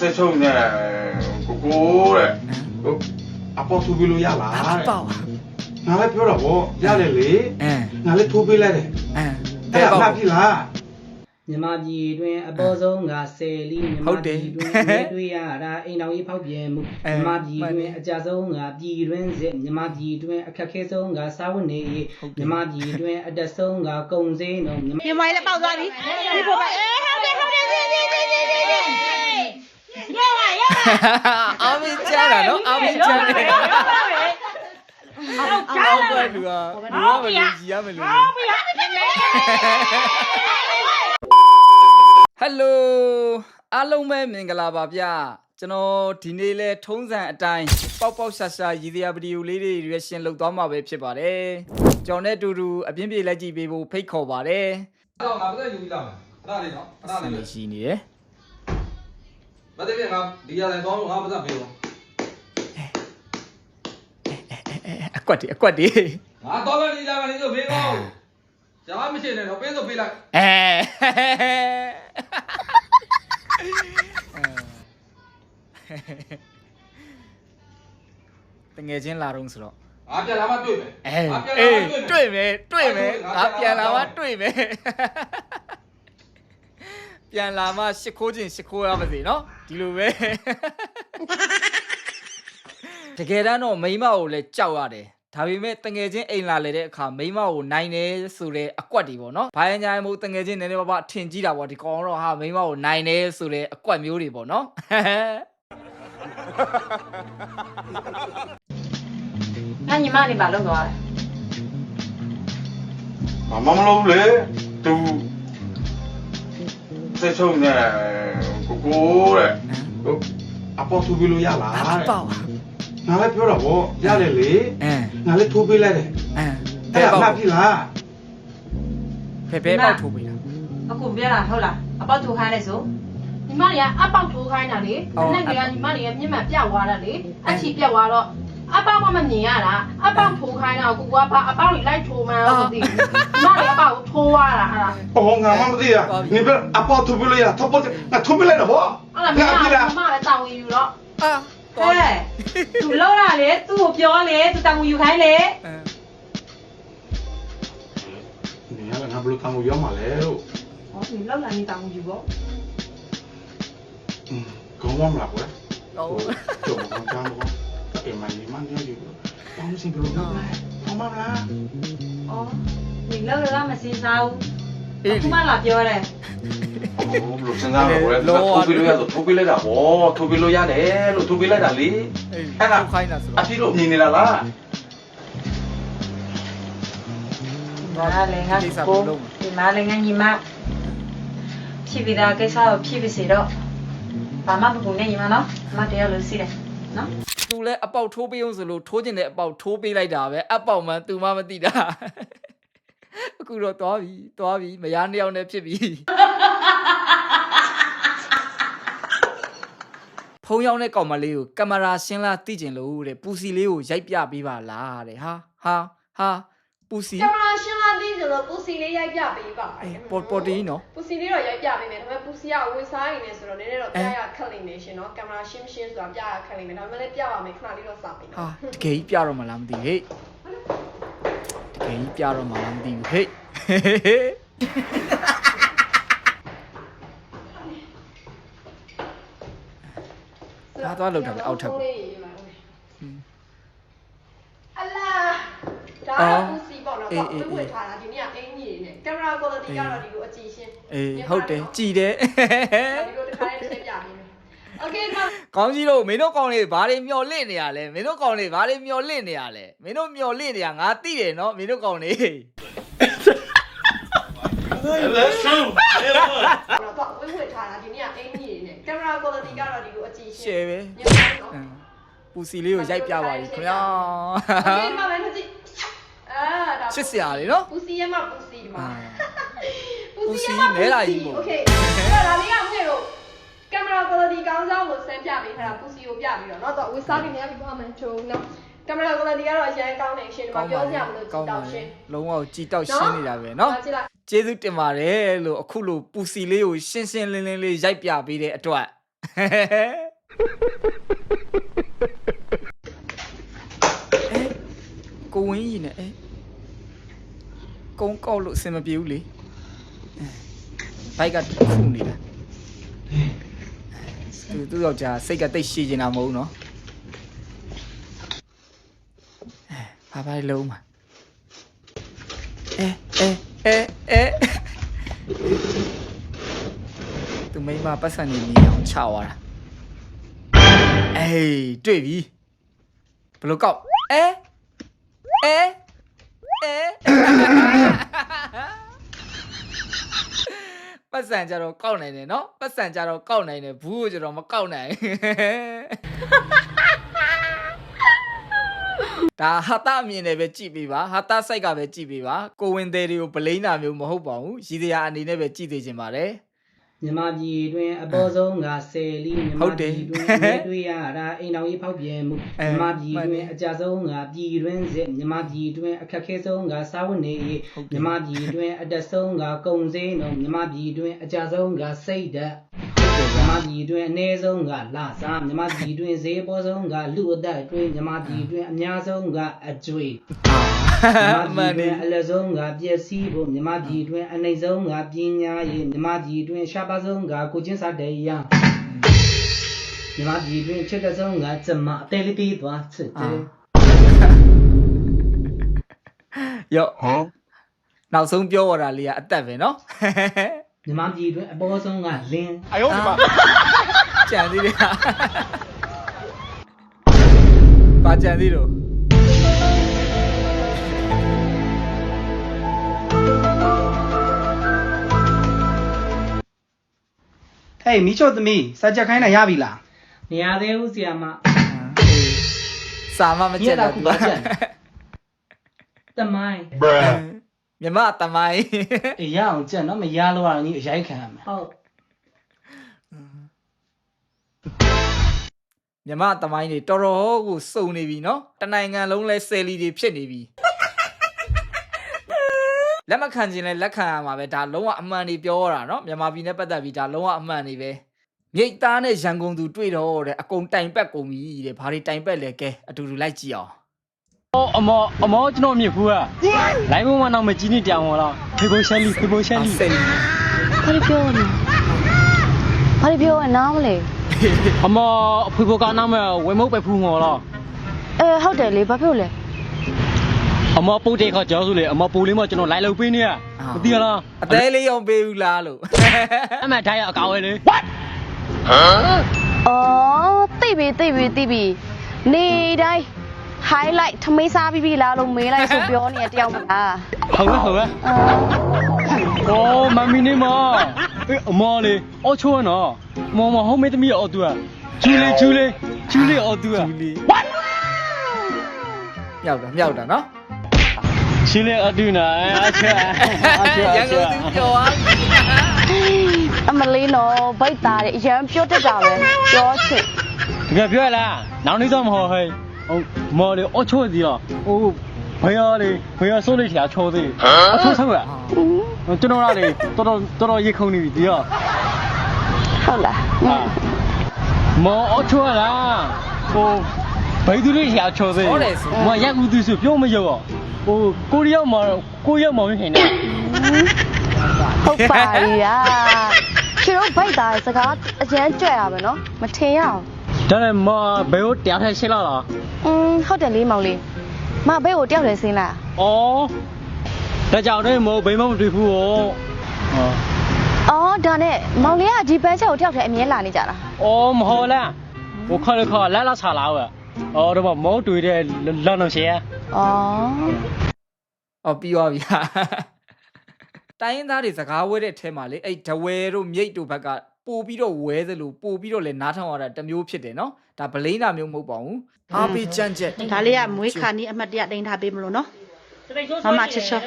ဆက်ချုံနဲ့ကိုကိုတဲ့ဟိုအပေါ်သူပြီးလို့ရလားအတဲ့ပေါက်ငါလည်းပြောတာဗောရတယ်လေအမ်ငါလည်းထိုးပေးလိုက်တယ်အမ်အဲ့ဒါမှတ်ပြီလားမြမပြည်တွင်အပေါ်ဆုံးကဆယ်လီမြဟုမတ်တယ်ပြည်တွင်မြဲတွေ့ရတာအိမ်တော်ကြီးဖောက်ပြန်မှုအဲမြမပြည်မှတ်တယ်တွင်အကြဆုံးကပြည်တွင်စစ်မြမပြည်တွင်အခက်ခဲဆုံးကစာဝတ်နေရေးဟုတ်တယ်မြမပြည်တွင်အတက်ဆုံးကကုံစင်းတော်မြမဒီမိုင်းလည်းပေါက်သွားပြီဒီပေါ်မှာအေးဟုတ်တယ်ဟုတ်တယ်ဒီဒီဒီဒီဒီဒီရောပါရောပါ အာမင်းချမ်းတာနော်အာမင်းချမ်းတယ်ရောပါပဲအောက်အောက်ပဲလူကလူကမလူကြီးရမလို့ဟုတ်ပြီဟာဒီမေဟယ်လိုအားလုံးပဲမင်္ဂလာပါဗျကျွန်တော်ဒီနေ့လဲထုံးစံအတိုင်းပေါက်ပေါက်ဆာဆာရည်ရွယ်ဗီဒီယိုလေးတွေ reaction လုပ်သွားမှာပဲဖြစ်ပါတယ်ကျွန်တော်နဲ့အတူတူအပြင်းပြေလက်ကြည့်ပေးဖို့ဖိတ်ခေါ်ပါတယ်အဲ့တော့ငါပတ်သက်ယူပြီးလာမယ်အဲ့ဒါလေးနော်အဲ့ဒါလေးပဲရှိနေတယ် မသိပြန်ငါဒီရတိုင်းသွားလို့ငါပတ်သက်ပေးတော့အကွက်တီအကွက်တီငါတော့ပဲဒီလာမယ်ဒီလိုပေးကောင်းရှားမရှိနဲ့တော့ပေးဆိုပေးလိုက်အဲတငယ်ချင်းလာတော့ဆိုတော့ငါပြန်လာမှတွေ့မယ်အဲငါပြန်လာအေးမှတွေ့မယ်တွေ့မယ်တွေ့မယ်ငါပြန်လာမှတွေ့မယ် ပြန်လာမှရှ िख ိုးခြင်းရှ िख ိုးရပါစေနော်ဒီလိုပဲတကယ်တမ်းတော့မိန်းမကိုလည်းကြောက်ရတယ်ဒါပေမဲ့တငယ်ချင်းအိမ်လာလေတဲ့အခါမိန်းမကိုနိုင်တယ်ဆိုတဲ့အကွက်တွေပေါ့နော်။ဘာရင်ညာမို့တငယ်ချင်းနည်းနည်းပါးပါးထင်ကြည့်တာပေါ့ဒီကောင်တော့ဟာမိန်းမကိုနိုင်တယ်ဆိုတဲ့အကွက်မျိုးတွေပေါ့နော်။ငါညီမလေးပါလောက်သွားတယ်မမမလို့လေသူ ဆက်ချုံနဲ့ကိုကိုတဲ့ဟိုအပေါ်သူပြီးလို့ရလားအတဲ့ပေါက်ငါလည်းပြောတာဗောရတယ်လေအမ်ငါလည်းထိုးပေးလိုက်တယ်အမ်အဲ့ဒါမှတ်ပြီလားဖဲဖဲပေါက်ထိုးပေးတာအခုပြောတာဟုတ်လားအပေါက်ထိုးခိုင်းလိုက်ဆိုညီမလေးကအပေါက်ထိုးခိုင်းတာလေဟုတ်အဲ့ဒါကညီမလေးကမျက်မှန်ပြတ်သွားတာလေအချီပြတ်သွားတော့ အပေါက်ကမမြင်ရတာအပေါက်ထိုးခိုင်းတာကိုကဘာအပေါက်ကြီးလိုက်ထိုးမှန်းတော့မသိဘူးညီမလေးအပေါက်ကိုထိုးသွားတာအဲ့ဒါဟောငါမှမသိတာနေပြအပေါ်သူပြီးလို့ရထောက်ပေါ်ငါထိုးပေးလိုက်တော့ဗောအဲ့ဒါမင်းကမမပဲတောင်းဝင်ယူတော့အာဟဲ့သူလောက်တာလေသူ့ကိုပြောလေသူတောင်းဝင်ယူခိုင်းလေအမ်နေရငါဘလို့တောင်းကိုရောက်မှာလဲလို့ဟောဒီလောက်လာနေတောင်းဝင်ယူပေါ့ကောင်းမလားကွယ်တော့ကျုံကောင်းကောင်းကောင်း အေးမနီမန်ရောယူတောင်းစင်ဘလို့ကောင်းလားကောင်းမလားအော်ဒီလောက်လာမစင်စားဘူးအေးအခုမှလာပြောတယ်ဟိုဘလို့စဉ်းစားတော့ကွယ်ထိုးပြီးလို့ရဆိုထိုးပေးလိုက်တာဗောထိုးပေးလို့ရတယ်လို့ထိုးပေးလိုက်တာလေအေးအဲ့ဒါထိုးခိုင်းတာဆိုအတော့တီလို့မြင်နေတာလားမာလည်းငါကိုဒီမာလည်းငါညီမဖြစ်ပြီးသားကိစ္စကိုဖြစ်ပြီးစီတော့ဘာမှမပူနဲ့ညီမနော်မတရားလို့စီးတယ် နော်သူလည်းအပေါက်ထိုးပေးအောင်ဆိုလို့ထိုးကျင်တဲ့အပေါက်ထိုးပေးလိုက်တာပဲအပေါက်မှန်သူမှမသိတာအခုတော့သွားပြီသွားပြီမယားနှစ်ယောက်နဲ့ဖြစ်ပြီဖုံးရောက်တဲ့ကောင်မလေးကိုကင်မရာရှင်းလာသိကျင်လို့တဲ့ပူစီလေးကိုရိုက်ပြပေးပါလားတဲ့ဟာဟာဟာ ပူစီကင်မရာရှင်းလာသေးဆိုတော့ပူစီလေးရိုက်ပြပေးပါအေးပေါ်ပေါ်တီးနော်ပူစီလေးတော့ရိုက်ပြပေးမယ်ဒါပေမဲ့ပူစီကဝေစားရင်လည်းဆိုတော့နည်းနည်းတော့ပြရခက်လိမ့်မယ်ရှင်နော်ကင်မရာရှင်းမရှင်းဆိုတာပြရခက်လိမ့်မယ်ဒါပေမဲ့လည်းပြပါမယ်ခဏလေးတော့စောင့်ပေးဟာနော်တကယ်ကြီးပြတော့မလားမသိဘူးဟဲ့တကယ်ကြီးပြတော့မလားမသိဘူးဟဲ့ဒါသွားလောက်တာပဲအောက်ထပ်ကို အလာဒါ အော် ကပူ တော့ကွာသူ့ဝယ်ထားတာဒီနေ့ကအင်းကြီးနေကင်မရာ quality ကတော့ဒီလိုအကြည့်ရှင်းအေးဟုတ်တယ်ကြည်တယ်ဒီလိုတစ်ခါလေးဆက်ပြပေးမယ် Okay ကောင်းကြီးတို့မင်းတို့ကောင်လေးဘာတွေမျောလင့်နေရလဲမင်းတို့ကောင်လေးဘာတွေမျောလင့်နေရလဲမင်းတို့မျောလင့်နေရငါသိတယ်နော်မင်းတို့ကောင်လေး That's true တော့ကွာဝယ်ဝယ်ထားတာဒီနေ့ကအင်းကြီးနေကင်မရာ quality ကတော့ဒီလိုအကြည့်ရှင်းရှယ်ပဲပူစီလေးကိုရိုက်ပြပါပြီခင်ဗျာဒီမှာပဲကြည့် ဒါ ချစ်စရာလေနော် ပူစီရမပူစီဒီမှာ အာ ပူစီရမ ပူစီနဲလာကြီးမို့ โอเคအဲ့ဒါလေးကငွေလို့ကင်မရာ quality ကောင်းစားကိုဆန်းပြပေးထားတာပူစီကိုပြပြီးတော့เนาะတော့ဝစ်စားပြီးနေရပြီးတော့မှချုံเนาะကင်မရာ quality ကတော့အရင်ကောင်းနေရှင်ဒီမှာပြောစရာမလိုကြည့်တော့ရှင် လုံးဝကြည်တောက်ရှင်းနေတာပဲနော် ကြည့်လိုက် ကျေးဇူးတင်ပါတယ်လို့အခုလိုပူစီလေးကိုရှင်းရှင်းလင်းလင်းလေးရိုက်ပြပေးတဲ့အတွက် အဲကိုဝင်းကြီးနဲ့အဲ ကုန်းကောက်လို့အဆင်မပြေဘူးလေအဲဘိုက်ကခုနေတာသူသူ့ယောက်ျားစိတ်ကတိတ်ရှည်နေတာမဟုတ်ဘူးနော်အဲဘာဘာလုံးမှာအဲအဲအဲအဲသူမိမပတ်စံနေနေအောင်ချသွားတာအေးတွေ့ပြီဘယ်လိုကောက်အဲအဲအဲ ပတ်စံကြတော့ကောက်နိုင်တယ်နော်ပတ်စံကြတော့ကောက်နိုင်တယ်ဘူးကိုကြတော့မကောက်နိုင်ဒါဟာတာအမြင်နဲ့ပဲကြည့်ပေးပါဟာတာစိုက်ကပဲကြည့်ပေးပါကိုဝင်သေးတွေကိုဗလိန်းတာမျိုးမဟုတ်ပါဘူးရည်စရာအနေနဲ့ပဲကြည့်သေးခြင်းပါတယ် မြမပြည်တွင်အပေါ်ဆုံးကဆယ်လီမြမဟုတ်တယ်ပြည်တွင်အမြဲတွေ့ရတာအိမ်တော်ကြီးဖောက်ပြန်မှုအဲမြမပြည်မှန်တွတယ်င်အကြဆုံးကပြည်တွင်စစ်မြမပြည်တွင်အခက်ခဲဆုံးကစာဝတ်နေရေးဟုတ်တယ်မြမပြည်တွင်အတက်ဆုံးကကုံစင်းတော်မြမပြည်တွင်အကြဆုံးကစိတ်ဓာတ်ဟု တ်တယ် မြ ဗျာ မပြည်တွင်အနည်းဆုံးကလစားမြမပြည်တွင်ဈေးပေါ်ဆုံးကလူအသက်အတွင်းမြမပြည်တွင်အများဆုံးကအကျွေး မြမ အမှန် ပြည်တွ တ င် ယ် အလဆုံးကပျက်စီးဖို့မြမပြည်တွင်အနိုင်ဆုံးကပညာရေးမြမပြည်တွင်ရှားပါဆုံးကကိုချင်းစာတရားမြမပြည်တွင်ချစ်တဲ့ဆုံးကကျမအသေးလေးပြီးသွားချစ်တယ် ရော့ဟမ်နောက်ဆုံးပြောရတာလေးကအသက်ပဲเนาะ မြမပြည်တွင်အပေါ်ဆုံးကလင်းအယုံဒီမှာကြံသေးတယ်ဟာပါကြံသေးတော့ဟေးမိချိုသမီးစာချက်ခိုင်းတာရပြီလားနေရာသေးဦးဆီယာမ စာမမကြက်တော့ညက်တာခုပါကြက် တမိုင်း မြမတမိုင်းအေးရအောင်ကြက်နော်မရလို့ရအောင်ညီအရိုက်ခံရမယ်ဟုတ်မြမတမိုင်းတွေတော်တော်ကိုစုံနေပြီနော်တနိုင်ငံလုံးလဲဆယ်လီတွေဖြစ်နေပြီလက်မခံခြင်းလဲလက်ခံရမှာပဲဒါလုံးဝအမှန်တွေပြောတာနော်မြန်မာပြည်နဲ့ပတ်သက်ပြီးဒါလုံးဝအမှန်တွေပဲမြိတ်သားနဲ့ရန်ကုန်သူတွေ့တော့တဲ့အကုန်တိုင်ပက်ကုန်ပြီတဲ့ဘာတွေတိုင်ပက်လဲကဲအတူတူလိုက်ကြည့်အောင် အမောအမောကျွန်တော်မြစ်ဖူးอ่ะလိုင်းဘုံမနောက်မကြီးနေတောင်ဟောလားဖေဖို့ရှယ်လီဖေဖို့ရှယ်လီဆယ်လီဘာလို့ပြောနေဘာလို့ပြောရနားမလဲအမောဖေဖို့ကနောက်မဲ့ဝေမုတ်ပဲဖူးဟောလားအဲဟုတ်တယ်လေဘာဖြစ်လို့လဲအမောပုတ်တဲ့ခါကြောဆိုလေအမောပူလေးမကျွန်တော်လိုက်လို့ပေးနေရမသိရလားအသေးလေးအောင်ပေးဘူးလားလို့အမေထိုင်ရအကောင်လေးအော်သိပြီသိပြီသိပြီနေတိုင်း highlight ထမင်းစားပြီးပြီလားလို့မေးလိုက်ဆိုပြောနေတယောက်မလားဟုတ်လားဟုတ်လားအိုးမမီနေမအေးအမလေးအော်ချိုးရနော်မော်မဟုတ်မေးသမီးရအော်သူကဂျူလီဂျူလီဂျူလီအော်သူကဂျူလီမြောက်တာမြောက်တာနော်ရှင်လေးအတူနာအချက်အချက်ရန်ကုန်သူပြောอ่ะအမလေးနော်ဗိုက်သားတဲ့အရန်ပြောတတ်တာပဲပြောချင်တကယ်ပြောရလားနောက်နေ့တော့မဟုတ်ဟဲ့ 哦，妈的，我抽的啊，哦，朋友的，朋友手里钱抽的，我抽抽啊，就到那里，到到到到一口里的啊。好了，嗯，妈，我抽了，哦，背头的钱抽的，妈一股都是表没有啊，哦，过年要忙，过年要忙没钱的。好吧呀，这种白搭，这个俺俺这样呗喏，没听呀。ဒါနဲ့မဘယ်ကိုတရားထိုင်ရှင်းလာလား ဟုတ်တယ်လေးမောင်လေးမဘဲကိုတယောက်တည်းဆင်းလာဩဒါကြောင့်လည်းမောဘယ်မှမတွေ့ဘူးဟောအော်ဒါနဲ့မောင်လေးကဒီဘန်းချက်ကိုတယောက်တည်းအမြဲလာနေကြတာဩမဟုတ်လားဟိုခါလေခါလာလာချလာဝဲဩတော့မောတွေ့တဲ့လောင်းလို့ရှယ်အော်အော်ပြီးသွားပြီဟာတိုင်းရင်းသားတွေစကားဝဲတဲ့အထဲမှာလေအဲ့ဒဝဲတို့မြိတ်တို့ဘက်က ပို့ပြီးတော့ဝဲသလိုပို့ပြီးတော့လဲနားထောင်ရတာတစ်မျိုးဖြစ်တယ်နော်ဒါဗလိန်းတာမျိုးမဟုတ်ပါဘူးအားပေးကြမ်းချက်ဒါလေးကမွေးခါနီးအမှတ်တရတင်ထားပေးမလို့နော်မမချစ်ချော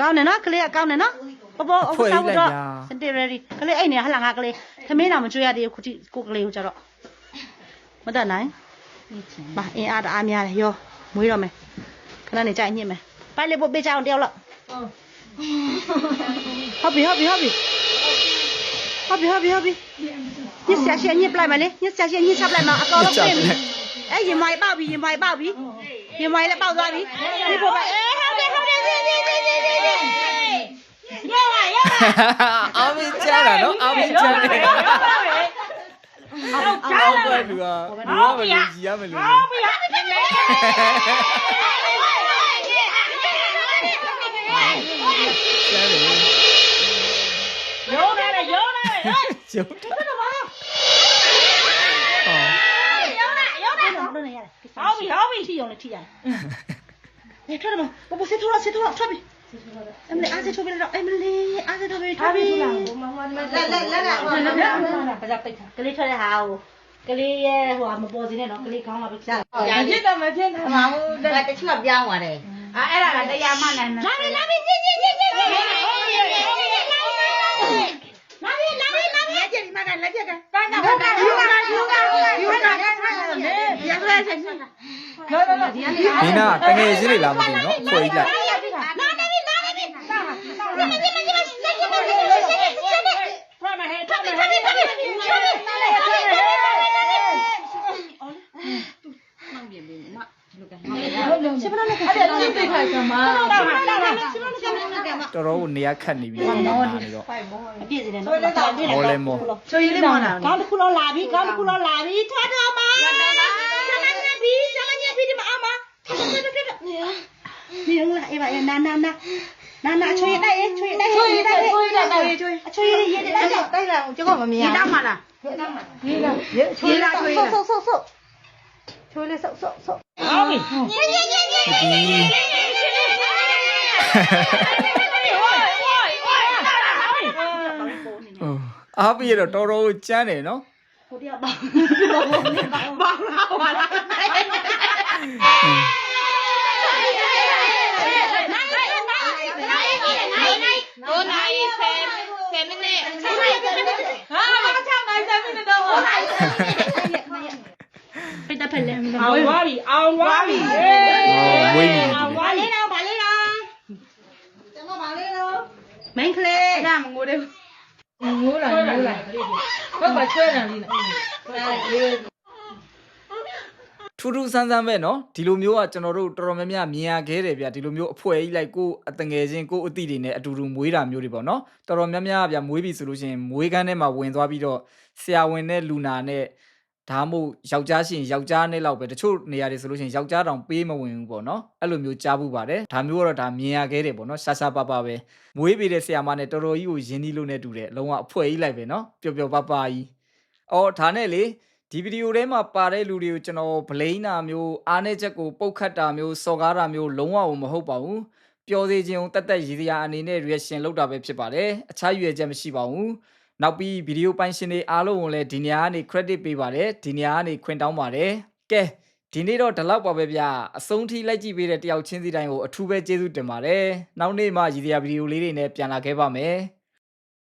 ကောင်းတယ်နော်ကလေးကကောင်းတယ်နော်ပေါ်ပေါ်အခုစားဖို့တော့စင်တီရရီကလေးအဲ့နေဟလာငါကလေးသမင်းတော်မကြွရသေးဘူးခုတိကိုကလေးကိုကြတော့မတတ်နိုင်ပါအင်းအားတအားများတယ်ရောမွေးတော့မယ်ခဏနေကြညစ်မယ်ပိုက်လေးပို့ပေးကြအောင်တယောက်လောက်ဟုတ်ပြီဟုတ်ပြီဟုတ်ပြီ ဟုတ်ပြီဟုတ်ပြီဟုတ်ပြီညစ်ဆက်ရှက်ညစ်ပလိုက်မလေးညစ်ဆက်ရှက်ညစ်ချပလိုက်မအကောင်လုံးပြင်ပြီအဲ့ရင်မိုင်ပေါက်ပြီရင်မိုင်ပေါက်ပြီရင်မိုင်လည်းပေါက်သွားပြီဒီပေါ်မှာအေးဟုတ်တယ်ဟုတ်တယ်ဒီဒီဒီဒီဒီရောပါရောပါအာမင်းကြားတာနော်အာမင်းကြားတယ်အောက်ပဲလူကလူကမလူကြီးရမလို့ကြားတယ် ရောနေတယ်ရောနေတယ်ကျုပ်တာဟောရောနေရောနေတော့နေရတယ်ဟုတ်ပြီဟုတ်ပြီထိအောင်လေထိရတယ်အဲထွက်တော့ပပစစ်ထိုးတော့စစ်ထိုးတော့ထွက်ပြီအမလေးအားစစ်ထိုးပြီတော့အမလေးအားစစ်ထိုးပြီထွက်ပြီလက်လက်လက်လက်လက်ဘာသာပိတ်ကလေးထွက်တဲ့ဟာကိုကလေးရဲ့ဟိုမပေါ်စင်းနဲ့တော့ကလေးခေါင်းလာပြီကြားရဖြစ်တော့မဖြစ်နိုင်ပါဘူးတချို့ပြောင်းသွားတယ်အဲအဲ့ဒါကတရားမှနိုင်တယ်လာပြီလာပြီကြည့်ကြည့်ကြည့်ကြည့်လာပြီလာပြီလာပြီလာပြီကြည့်ဒီမှာလက်ပြက်ကတာနာဟုတ်တာယူတာယူတာယူတာရရဆက်ဆက် ဒီနာတငယ်ချင်းတွေလားမသိဘူးနော်ခွေကြီးလိုက်နာနေပြီနာနေပြီနာနေပြီမကြီးမစက်ကြီးမကြီးစက်ကြီးစက်ကြီးထွက်မဟဲထွက်မဟဲထွက်မဟဲထွက်မဟဲထွက်မဟဲစပနာနဲ့အဲ့ဒါကြည့်သိခိုင်ကမှာစပနာနဲ့စပနာနဲ့ကမှာတော်တော်ကိုနေရခတ်နေပြီနာနေတော့အပြည့်စင်တယ်နော်မောလဲမောချိုးရည်လေးမောင်းတာကောင်းတစ်ခုလောလာပြီကောင်းတစ်ခုလောလာပြီထွက်တော့မှာဆမညက်ပြီဆမညက်ပြီဒီမှာ အမထွက်ထွက်ထွက်ထွက်နေနေလားအေးပါနာနာနာနာနာချိုးရတဲ့ချိုးရတဲ့ချိုးရတဲ့ချိုးရတဲ့ချိုးရချိုးရရတဲ့တိုက်တော့တိုက်တော့ကျွန်တော်မမြင်ရဘူးလားရေးလားချိုးရချိုးရဆုပ်ဆုပ်ဆုပ်ချိုးလေးဆုပ်ဆုပ်ဆုပ်ဟုတ်ပြီညင်ညင်ညင်ညင်ဒီအားပြရတော့တော်တော်ကိုကြမ်းတယ်နော်ဟိုတည်းပါဘာလာဟောလာ9နာရီ10 10မိနစ်ဟာမချနိုင်10မိနစ်တော့ဟောလာဖိတဖက်လဲအောင်သွားပြီအောင်သွားပြီဟောဝေးနေတယ်ဘာလေးတော့ဘာလေး တော့ကျွန်တော်ဘာလေးတော့မင်းကလေးအဲ့ဒါမငိုတယ်ငိုးလာငိုးလာဟုတ်ပါချွဲတယ်လေးနော် ထူးထူးဆန်းဆန်းပဲเนาะဒီလိုမျိုးကကျွန်တော်တို့တော်တော်များများမြင်ရခဲ့တယ်ဗျဒီလိုမျိုးအဖွဲကြီးလိုက်ကိုယ်အတငယ်ချင်းကိုယ်အတိတွေနဲ့အတူတူမွေးတာမျိုးတွေပေါ့เนาะတော်တော်များများဗျမွေးပြီဆိုလို့ရှိရင်မွေးကန်းထဲမှာဝင်သွားပြီးတော့ဆရာဝန်နဲ့လူနာနဲ့ဒါမှမဟုတ်ယောက်ျားရှင်ယောက်ျားနဲ့လောက်ပဲတချို့နေရာတွေဆိုလို့ရှိရင်ယောက်ျားတောင်ပေးမဝင်ဘူးပေါ့เนาะအဲ့လိုမျိုးကြားဘူးပါတယ်ဒါမျိုးကတော့ဒါမြင်ရခဲ့တယ်ပေါ့เนาะရှာရှာပါပါပဲမွေးပေးတဲ့ဆရာမနဲ့တော်တော်ကြီးကိုယဉ်နီးလို့နဲ့တူတယ်အလုံးဝအဖွဲကြီးလိုက်ပဲเนาะပျော်ပျော်ပါပါကြီးအော်ဒါနဲ့လေ ဒီဗီဒီယိုထဲမှာပါတဲ့လူတွေကိုကျွန်တော်ဗလိန်နာမျိုးအားနေချက်ကိုပုတ်ခတ်တာမျိုးစော်ကားတာမျိုးလုံးဝမဟုတ်ပါဘူးပျော်စေခြင်းကိုတက်တက်ရည်စရာအနေနဲ့ reaction လုပ်တာပဲဖြစ်ပါတယ်အခြားရွေချက်မရှိပါဘူးနောက်ပြီးဗီဒီယိုပိုင်ရှင်တွေအားလုံးကိုလည်းဒီနေရာကနေ credit ပေးပါတယ်ဒီနေရာကနေခွင့်တောင်းပါတယ်ကဲဒီနေ့တော့ဒီလောက်ပါပဲဗျအဆုံးထိလိုက်ကြည့်ပေးတဲ့တယောက်ချင်းစီတိုင်းကိုအထူးပဲကျေးဇူးတင်ပါတယ်နောက်နေ့မှရည်စရာဗီဒီယိုလေးတွေနဲ့ပြန်လာခဲ့ပါမယ်